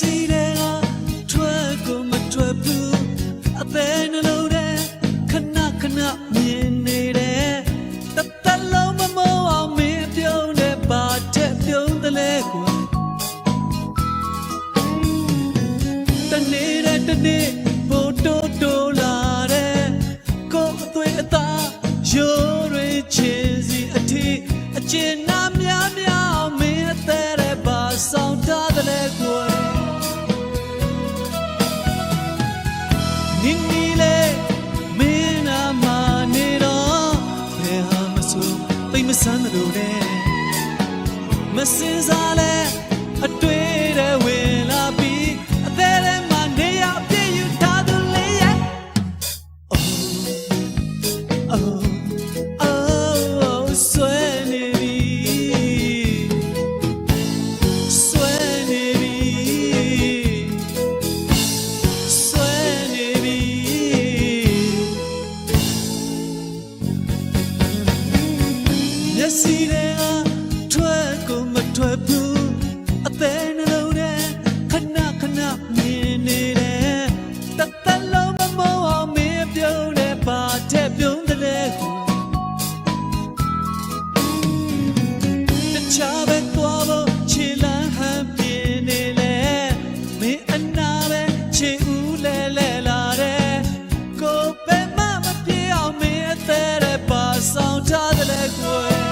စီတဲ့ကထွက်ကိုမထွက်ဘူးအသေးနှလုံးတဲ့ခဏခဏမြင်နေတဲ့တတလုံးမမောအောင်မင်းပြုံးတဲ့ပါတဲ့ပြုံးတယ်လေကွာတနေ့တဲ့တနေ့ မစင်စားလဲအတွေ့တဲ့ဝင်လာပြီးအသေးသေးမှနေရအပြည့်ယူထားသူလေးရဲ့ Oh oh oh ဆွဲနေပြီဆွဲနေပြီဆွဲနေပြီမျက်စိ ထား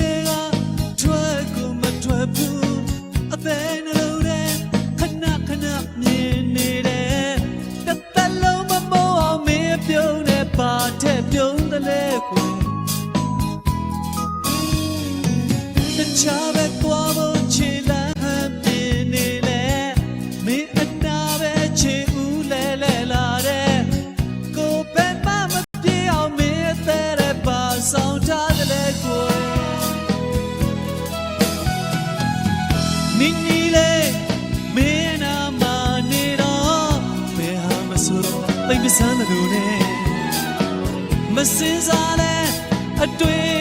တ ပါတဲ့ပြုံးတယ်လေကွယ်တခြားပဲသွားဖို့ချီလန်းဟန်ပြင်းနေလေမင်းအနာပဲချီဦးလဲလဲလာတဲ့ကိုယ်ပဲမမပြေအောင်မင်းအသေးတဲ့ပါဆောင်ထားတယ်လေကွယ်နင်းနီလေးမင်းနာမနေတော့ဘယ်ဟာမဆိုတော့သိမဆန်းတယ်လို့နဲ့ မစင်စားလဲအတွေ့